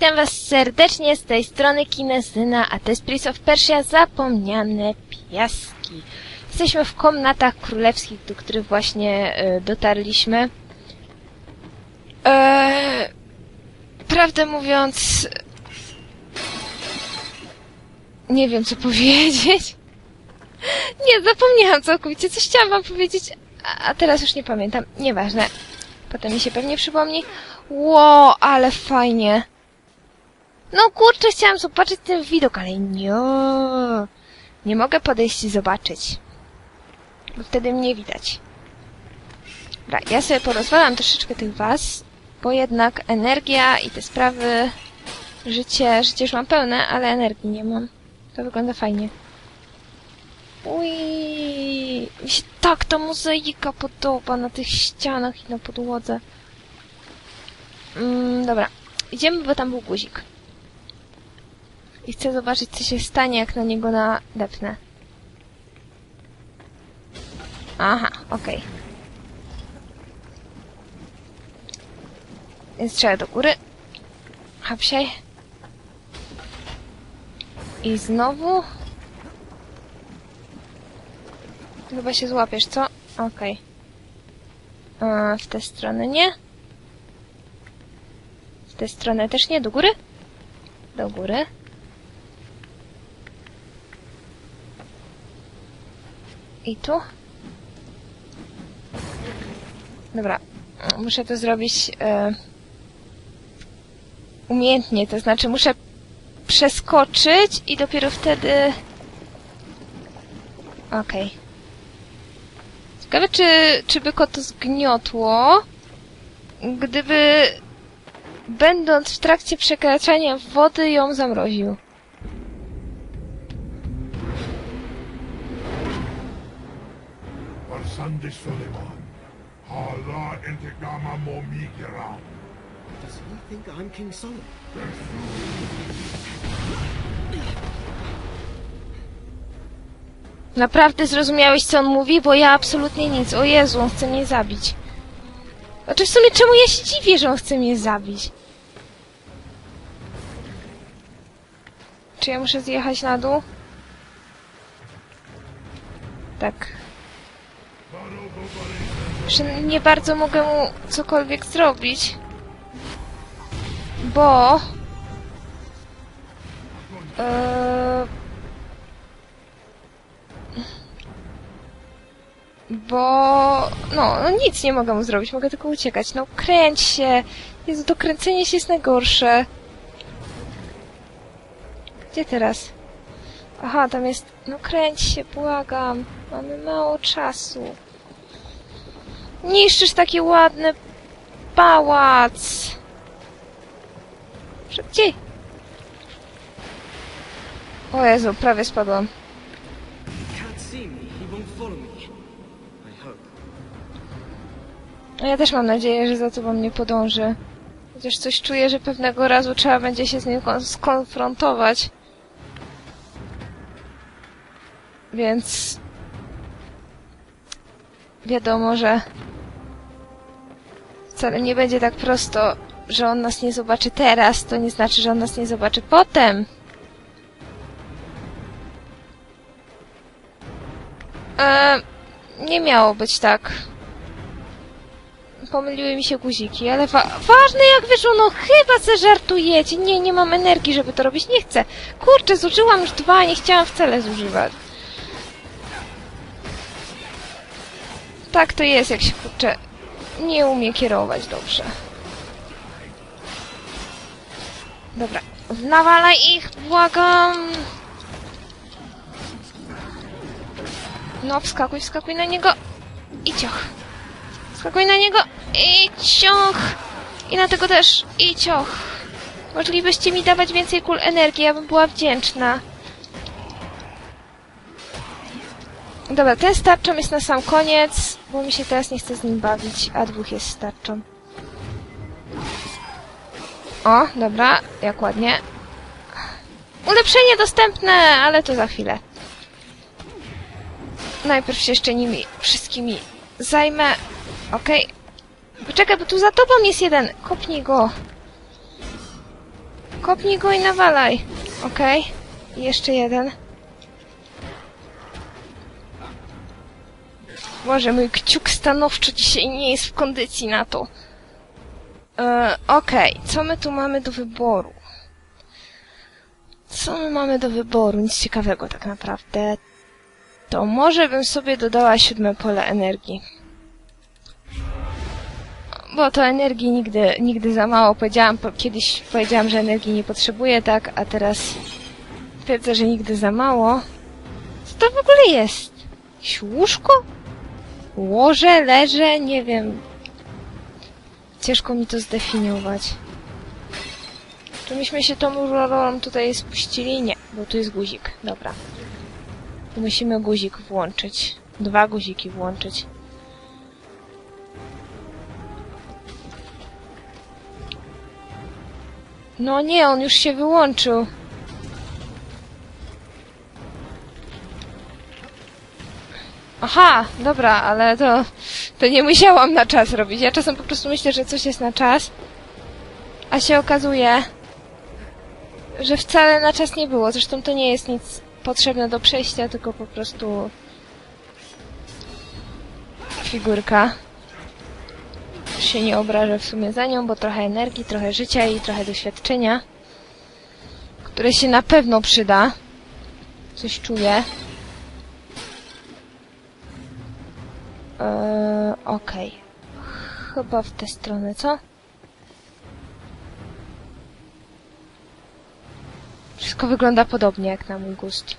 Witam was serdecznie z tej strony Kinezyna, a to jest Prince of Persia Zapomniane Piaski. Jesteśmy w komnatach królewskich, do których właśnie e, dotarliśmy. Eee, prawdę mówiąc... Nie wiem, co powiedzieć. Nie, zapomniałam całkowicie. Coś chciałam wam powiedzieć, a teraz już nie pamiętam. Nieważne. Potem mi się pewnie przypomni. Ło, ale fajnie. No kurczę, chciałam zobaczyć ten widok, ale nie. Nie mogę podejść i zobaczyć. Bo wtedy mnie widać. Dobra, ja sobie porozwalam troszeczkę tych was, bo jednak energia i te sprawy, życie, życie już mam pełne, ale energii nie mam. To wygląda fajnie. Ui, mi się tak ta mozaika podoba na tych ścianach i na podłodze. Mm, dobra, idziemy, bo tam był guzik. I chcę zobaczyć, co się stanie, jak na niego nadepnę. Aha, okej. Więc trzeba do góry. Hapsiaj. I znowu. Chyba się złapiesz, co? Okej. Okay. W tę stronę nie. W tę stronę też nie. Do góry? Do góry. I tu? Dobra. Muszę to zrobić e, umiejętnie, to znaczy muszę przeskoczyć i dopiero wtedy... Okej. Okay. Ciekawe, czy, czy by to zgniotło, gdyby będąc w trakcie przekraczania wody ją zamroził. Barsande Suleiman. Hala intikama momikira. Does he think I'm King Solomon? Naprawdę zrozumiałeś, co on mówi? Bo ja absolutnie nic. O Jezu, on chce mnie zabić. Znaczy w sumie czemu ja się dziwię, że on chce mnie zabić? Czy ja muszę zjechać na dół? Tak. Że nie bardzo mogę mu cokolwiek zrobić. Bo... Eee... Bo... No, no nic nie mogę mu zrobić, mogę tylko uciekać. No kręć się! Jezu, to kręcenie się jest najgorsze. Gdzie teraz? Aha, tam jest... No kręć się, błagam. Mamy mało czasu. Niszczysz taki ładny pałac. Szybciej! O Jezu, prawie spadłam. No ja też mam nadzieję, że za tobą nie podąży. Chociaż coś czuję, że pewnego razu trzeba będzie się z nim kon- skonfrontować. Więc... Wiadomo, że... Wcale nie będzie tak prosto, że on nas nie zobaczy teraz, to nie znaczy, że on nas nie zobaczy potem. Eee, nie miało być tak pomyliły mi się guziki, ale wa ważne jak wyszło, no chyba se żartujecie. Nie, nie mam energii, żeby to robić, nie chcę. Kurczę, zużyłam już dwa, nie chciałam wcale zużywać. Tak to jest, jak się kurczę nie umie kierować dobrze. Dobra, nawalaj ich, błagam. No, wskakuj, wskakuj na niego i cioch. Skakuj na niego i ciąch! I na tego też i cioch. Moglibyście mi dawać więcej kul energii, ja bym była wdzięczna. Dobra, ten starczą jest na sam koniec, bo mi się teraz nie chce z nim bawić, a dwóch jest starczą. O, dobra, jak ładnie. Ulepszenie dostępne, ale to za chwilę. Najpierw się jeszcze nimi wszystkimi zajmę. Okej. Poczekaj, bo tu za tobą jest jeden. Kopnij go. Kopnij go i nawalaj. Okej. I Jeszcze jeden. Boże, mój kciuk stanowczo dzisiaj nie jest w kondycji na to. E, Okej, co my tu mamy do wyboru? Co my mamy do wyboru? Nic ciekawego tak naprawdę. To może bym sobie dodała siódme pole energii. Bo to energii nigdy, nigdy za mało. Powiedziałam, po, kiedyś powiedziałam, że energii nie potrzebuję, tak, a teraz twierdzę, że nigdy za mało. Co to w ogóle jest? Jakieś łóżko? Łoże, leże, nie wiem. Ciężko mi to zdefiniować. Czy myśmy się tą rolą tutaj spuścili? Nie, bo tu jest guzik. Dobra. Tu musimy guzik włączyć. Dwa guziki włączyć. No nie, on już się wyłączył. Aha, dobra, ale to, to nie musiałam na czas robić. Ja czasem po prostu myślę, że coś jest na czas, a się okazuje, że wcale na czas nie było. Zresztą to nie jest nic potrzebne do przejścia, tylko po prostu figurka. Już się nie obrażę w sumie za nią, bo trochę energii, trochę życia i trochę doświadczenia, które się na pewno przyda. Coś czuję. Eee, okej. Chyba w tę stronę, co? Wszystko wygląda podobnie jak na mój gust.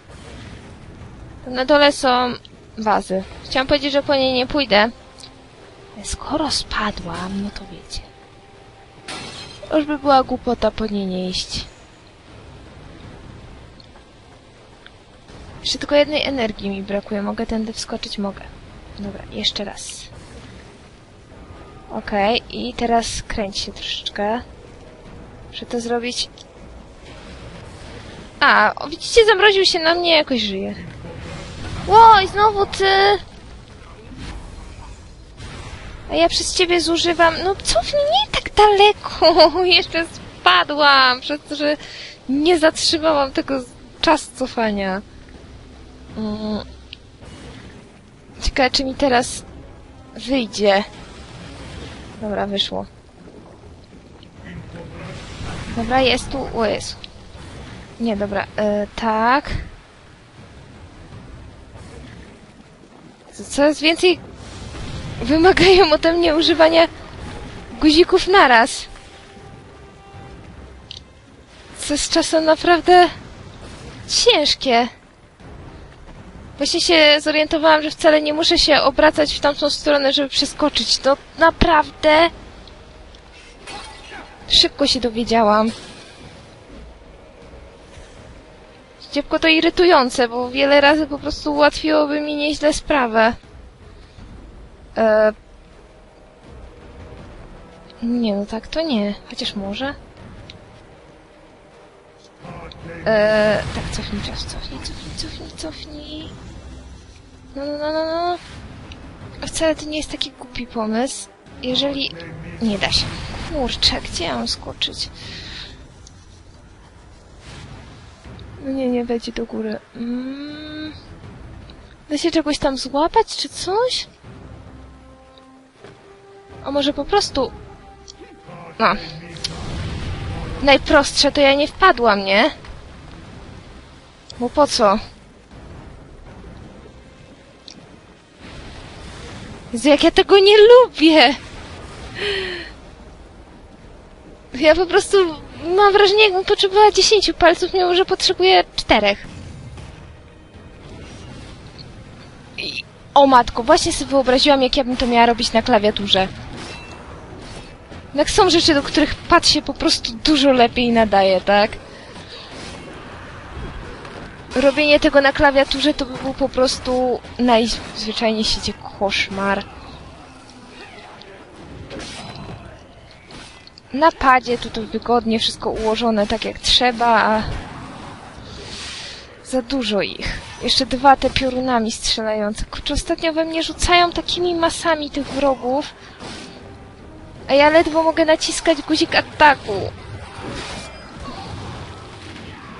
Na dole są wazy. Chciałam powiedzieć, że po niej nie pójdę. Ale skoro spadłam, no to wiecie. Już by była głupota po niej nie iść. Jeszcze tylko jednej energii mi brakuje. Mogę tędy wskoczyć? Mogę. Dobra, jeszcze raz. Okej, i teraz kręć się troszeczkę. Muszę to zrobić. A, widzicie, zamroził się na mnie, jakoś żyje. Oj, znowu ty! A ja przez ciebie zużywam... No cofnij, nie tak daleko! Jeszcze spadłam, przez to, że nie zatrzymałam tego z- czas cofania. Mm. Ciekawe, czy mi teraz wyjdzie. Dobra, wyszło. Dobra, jest tu... Jezu. Nie, dobra, e, tak. Co- Coraz więcej wymagają ode mnie używania guzików naraz. Co jest czasem naprawdę ciężkie. Właśnie się zorientowałam, że wcale nie muszę się obracać w tamtą stronę, żeby przeskoczyć. To naprawdę... Szybko się dowiedziałam. Dziewko to irytujące, bo wiele razy po prostu ułatwiłoby mi nieźle sprawę. E... Nie, no tak to nie. Chociaż może. E... Cofnij czas, cofnij, cofnij, cofnij, cofnij. No, no, no, no, no. Wcale to nie jest taki głupi pomysł. Jeżeli... Nie da się. Kurczę, gdzie ja mam skoczyć? No nie, nie będzie do góry. Mm. Da się czegoś tam złapać, czy coś? A może po prostu... No. Najprostsze to ja nie wpadłam, nie? Bo po co? Jezu, jak ja tego nie lubię! Ja po prostu mam wrażenie, jakbym potrzebowała 10 palców, mimo że potrzebuję czterech. I... O matko, właśnie sobie wyobraziłam, jak ja bym to miała robić na klawiaturze. Jak są rzeczy, do których pad się po prostu dużo lepiej nadaje, tak? Robienie tego na klawiaturze to by był po prostu najzwyczajniej w koszmar. Na padzie tutaj wygodnie, wszystko ułożone tak jak trzeba, a za dużo ich. Jeszcze dwa te piorunami strzelające. Kurczę, ostatnio we mnie rzucają takimi masami tych wrogów, a ja ledwo mogę naciskać guzik ataku.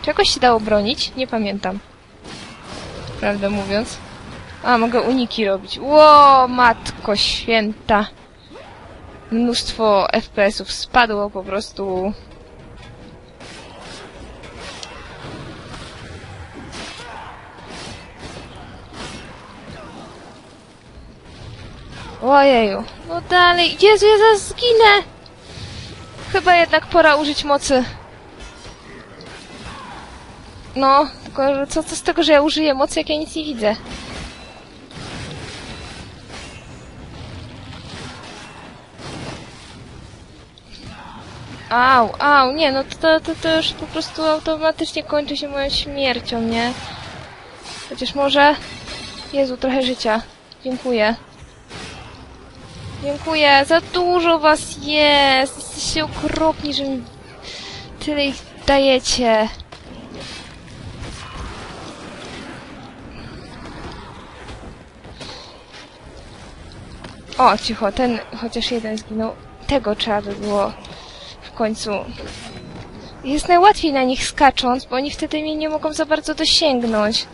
Czegoś się dało bronić? Nie pamiętam. Prawdę mówiąc. A, mogę uniki robić. Ło, matko święta. Mnóstwo FPS-ów spadło po prostu. Ojeju. No dalej. Jezu, ja zaraz zginę. Chyba jednak pora użyć mocy. No, tylko co, co z tego, że ja użyję mocy, jak ja nic nie widzę? Au, au, nie, no to, to, to już po prostu automatycznie kończy się moją śmiercią, nie? Chociaż może... Jezu, trochę życia. Dziękuję. Dziękuję, za dużo was jest! Jesteście okropni, że mi tyle ich dajecie. O, cicho, ten chociaż jeden zginął. Tego trzeba by było w końcu. Jest najłatwiej na nich skacząc, bo oni wtedy mnie nie mogą za bardzo dosięgnąć.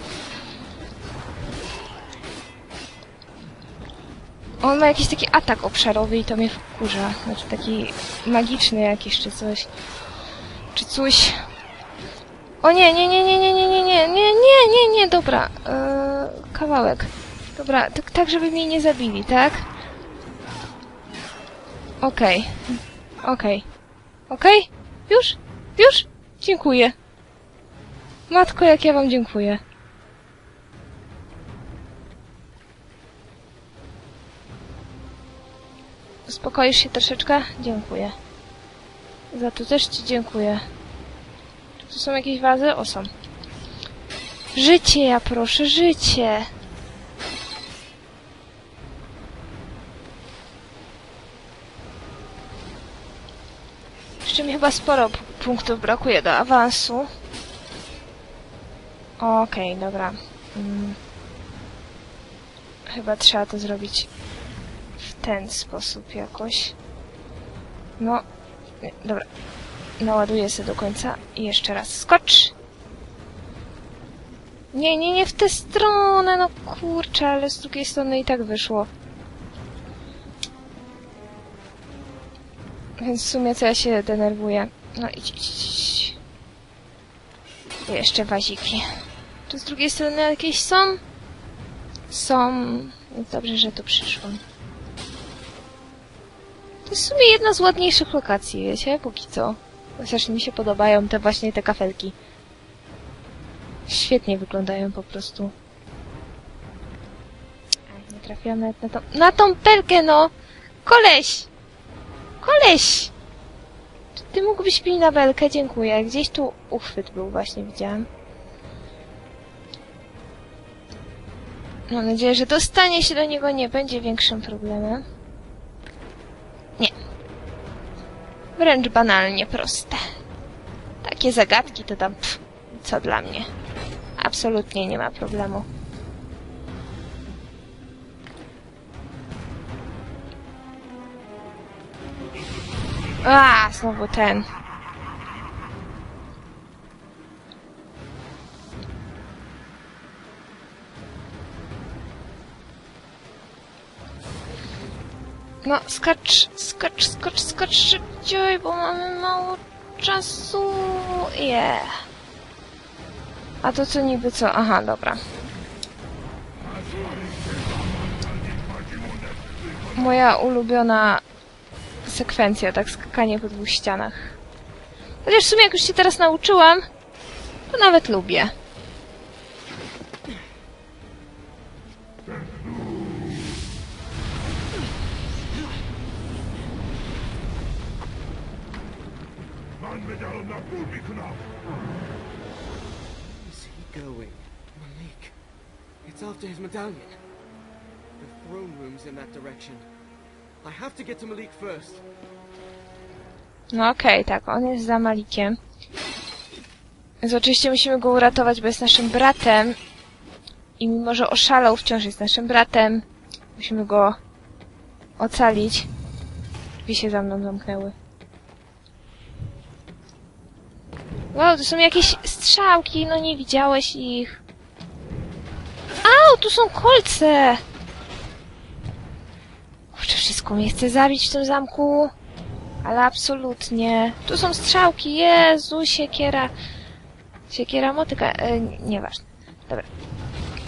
On ma jakiś taki atak obszarowy i to mnie wkurza. Znaczy taki magiczny jakiś, czy coś. Czy coś. O nie, nie, nie, nie, nie, nie, nie, nie, nie, nie, nie, nie, dobra. Eee, kawałek. Dobra, tak, tak, żeby mnie nie zabili, tak? Okej. Okej. Okej? Już? Już? Dziękuję. Matko, jak ja wam dziękuję. Uspokoisz się troszeczkę? Dziękuję. Za to też ci dziękuję. Czy tu są jakieś wazy? O, są. Życie, ja proszę, życie! Jeszcze mi chyba sporo punktów brakuje do awansu. Okej, dobra. Mm. Chyba trzeba to zrobić w ten sposób jakoś. No, nie, dobra. Naładuję sobie do końca i jeszcze raz skocz. Nie, nie, nie w tę stronę, no kurczę, ale z drugiej strony i tak wyszło. Więc w sumie co ja się denerwuję. No idź, idź, idź. I Jeszcze waziki. Czy z drugiej strony jakieś są? Są. Więc dobrze, że tu przyszłam. To jest w sumie jedna z ładniejszych lokacji, wiecie, póki co. Chociaż mi się podobają te właśnie te kafelki. Świetnie wyglądają po prostu. Ach, nie trafiłam nawet na tą... Na tą pelkę, no! Koleś! Koleś! Czy ty mógłbyś mi na belkę? Dziękuję. Gdzieś tu uchwyt był, właśnie widziałam. Mam nadzieję, że dostanie się do niego nie będzie większym problemem. Nie. Wręcz banalnie proste. Takie zagadki to tam, pff, co dla mnie. Absolutnie nie ma problemu. A, znowu ten. No, skacz, skacz, skacz, skacz szybciej, bo mamy mało czasu. Yeah. A to co niby co? Aha, dobra. Moja ulubiona sekwencja, tak skakanie po dwóch ścianach. Chociaż w sumie jak już się teraz nauczyłam, to nawet lubię. It's after his medallion. The throne room's in that direction. No okej, tak, on jest za Malikiem. Więc oczywiście musimy go uratować, bo jest naszym bratem. I mimo, że oszalał, wciąż jest naszym bratem. Musimy go ocalić. Drzwi się za mną zamknęły. Wow, to są jakieś strzałki, no nie widziałeś ich. Au, tu są kolce! Wszystko mnie chce zabić w tym zamku. Ale absolutnie. Tu są strzałki, Jezu, siekiera. Siekiera, motyka, e, nieważne. Dobra.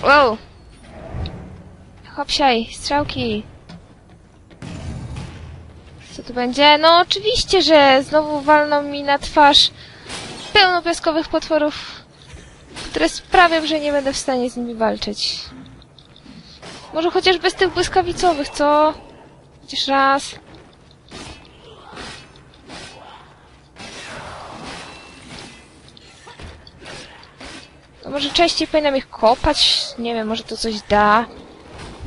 Wow! Hopsiaj, strzałki. Co tu będzie? No oczywiście, że znowu walną mi na twarz pełno piaskowych potworów, które sprawią, że nie będę w stanie z nimi walczyć. Może chociaż bez tych błyskawicowych, co? Chociaż raz. No może częściej powinnam ich kopać? Nie wiem, może to coś da.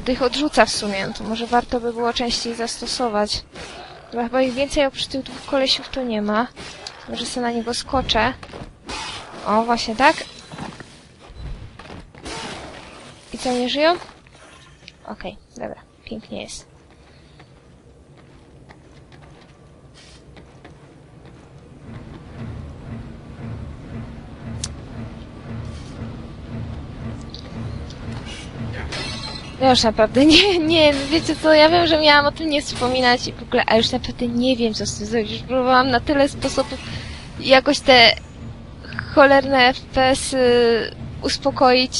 To ich odrzuca w sumie, to może warto by było częściej zastosować. Bo chyba ich więcej oprócz tych dwóch kolesiów to nie ma. Może sobie na niego skoczę. O, właśnie tak. I co, nie żyją? Okej, dobra. Pięknie jest. Ja już naprawdę nie, nie, wiecie co, ja wiem, że miałam o tym nie wspominać i w ogóle, a już naprawdę nie wiem, co z tym zrobić. Już próbowałam na tyle sposobów jakoś te cholerne FPS-y uspokoić,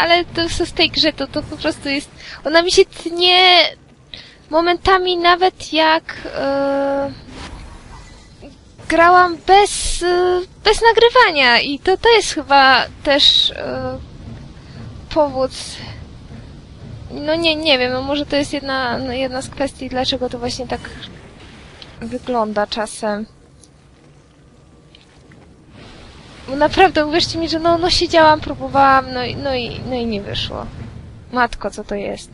ale to w tej grze to, to po prostu jest... Ona mi się tnie momentami nawet jak... e, grałam bez, e, bez nagrywania i to, to jest chyba też e, powód no nie, nie wiem, no może to jest jedna, no jedna z kwestii, dlaczego to właśnie tak wygląda czasem. Bo naprawdę, uwierzcie mi, że no, no siedziałam, próbowałam, no, i- no, i, no i nie wyszło. Matko, co to jest?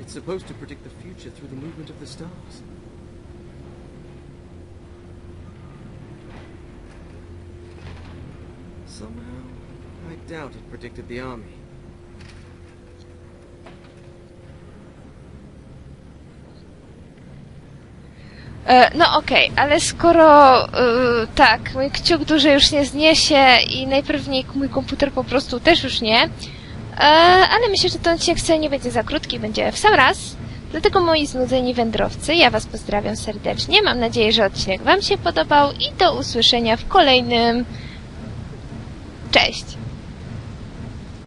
It's supposed to predict the future through the movement of the stars. Somehow, I doubt it predicted the army. E, no okej, ale skoro e, tak, mój kciuk duży już nie zniesie i najpewniej mój komputer po prostu też już nie, e, ale myślę, że ten odcinek wcale nie będzie za krótki, będzie w sam raz. Dlatego moi znudzeni wędrowcy, ja was pozdrawiam serdecznie, mam nadzieję, że odcinek wam się podobał i do usłyszenia w kolejnym. Cześć!